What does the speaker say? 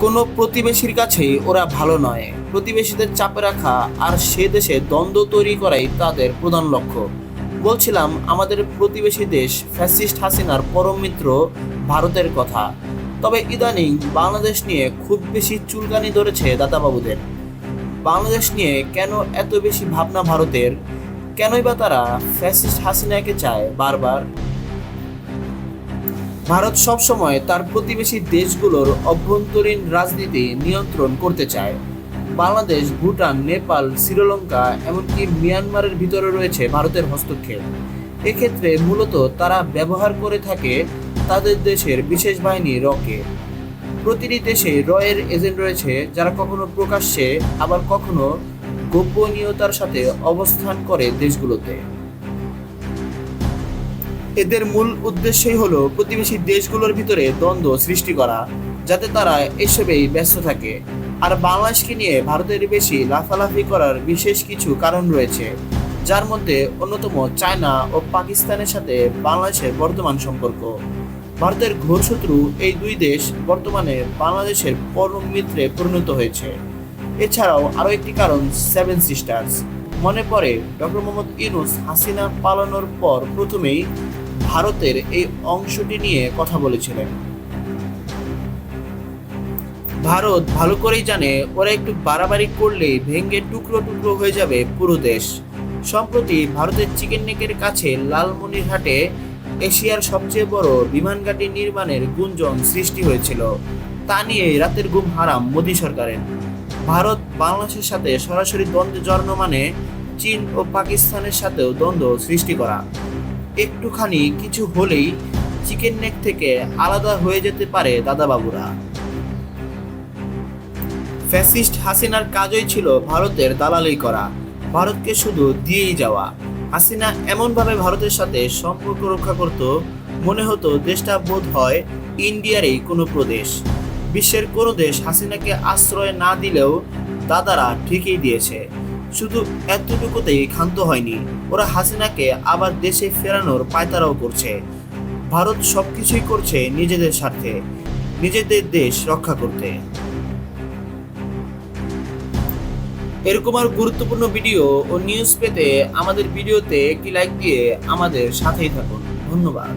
কোনো প্রতিবেশীর কাছেই ওরা ভালো নয়। প্রতিবেশীদের চাপে রাখা আর সে দেশে দ্বন্দ্ব তৈরি করাই তাদের প্রধান লক্ষ্য। বলছিলাম, আমাদের প্রতিবেশী দেশ ফ্যাসিস্ট হাসিনার পরম মিত্র ভারতের কথা। তবে ইদানিং বাংলাদেশ নিয়ে খুব বেশি চুলকানি ধরেছে দাদাবাবুদের। বাংলাদেশ নিয়ে কেন এত বেশি ভাবনা ভারতের? কেনই বা তারা ফ্যাসিস্ট হাসিনাকে চায় বারবার? ভারত সবসময় তার প্রতিবেশী দেশগুলোর অভ্যন্তরীণ রাজনীতি নিয়ন্ত্রণ করতে চায়। বাংলাদেশ, ভুটান, নেপাল, শ্রীলঙ্কা, এমনকি মিয়ানমারের ভিতরে রয়েছে ভারতের হস্তক্ষেপ। এক্ষেত্রে মূলত তারা ব্যবহার করে থাকে তাদের দেশের বিশেষ বাহিনী রকে। প্রতিটি দেশে রয়ের এজেন্ট রয়েছে যারা কখনো প্রকাশ্যে, আবার কখনো গোপনীয়তার সাথে অবস্থান করে দেশগুলোতে। এদের মূল উদ্দেশ্যই হলো প্রতিবেশী দেশগুলোর ভিতরে দ্বন্দ্ব সৃষ্টি করা, যাতে তারা এসবেই ব্যস্ত থাকে। আর বাংলাদেশকে নিয়ে ভারতের বেশি লাফালাফি করার বিশেষ কিছু কারণ রয়েছে, যার মধ্যে অন্যতম চায়না ও পাকিস্তানের সাথে বাংলাদেশের বর্তমান সম্পর্ক। ভারতের ঘোর শত্রু এই দুই দেশ বর্তমানে বাংলাদেশের পরম মিত্রে পরিণত হয়েছে। এছাড়াও আরও একটি কারণ সেভেন সিস্টার্স মনে পড়ে, ডক্টর মোহাম্মদ ইউনুস হাসিনা পালানোর পর প্রথমেই ভারতের এই অংশটি নিয়ে কথা বলেছিলেন। ভারত ভালো করেই জানে ওরা একটু বাড়াবাড়ি করলেই ভেঙ্গে টুকরো টুকরো হয়ে যাবে পুরো দেশ। সম্প্রতি ভারতের চিকেন নেকের কাছে লালমনিরহাটে এশিয়ার সবচেয়ে বড় বিমান ঘাঁটি নির্মাণের গুঞ্জন সৃষ্টি হয়েছিল। তা নিয়ে রাতের ঘুম হারাম মোদী সরকারের। ভারত বাংলাদেশের সাথে সরাসরি দ্বন্দ্বে জড়ানো মানে চীন ও পাকিস্তানের সাথেও দ্বন্দ্ব সৃষ্টি করা। একটুখানি কিছু হলেই চিকেন নেক থেকে আলাদা হয়ে যেতে পারে দাদাবাবুরা। ফ্যাসিস্ট হাসিনার কাজই ছিল ভারতের দালালি করা, ভারতকে শুধু দিয়েই যাওয়া। হাসিনা এমনভাবে ভারতের সাথে সম্পর্ক রক্ষা করত, মনে হতো দেশটা বোধ হয় ইন্ডিয়ারই কোনো প্রদেশ। বিশ্বের কোনো দেশ হাসিনাকে আশ্রয় না দিলেও দাদারা ঠিকই দিয়েছে। শুধু এতটুকুতেই ক্ষান্ত হয়নি, ওরা হাসিনাকে আবার দেশে ফেরানোর পায়তারাও করছে। ভারত সবকিছুই করছে নিজেদের স্বার্থে, নিজেদের দেশ রক্ষা করতে। এরকম আর গুরুত্বপূর্ণ ভিডিও ও নিউজ পেতে আমাদের ভিডিওতে একটি লাইক দিয়ে আমাদের সাথেই থাকুন। ধন্যবাদ।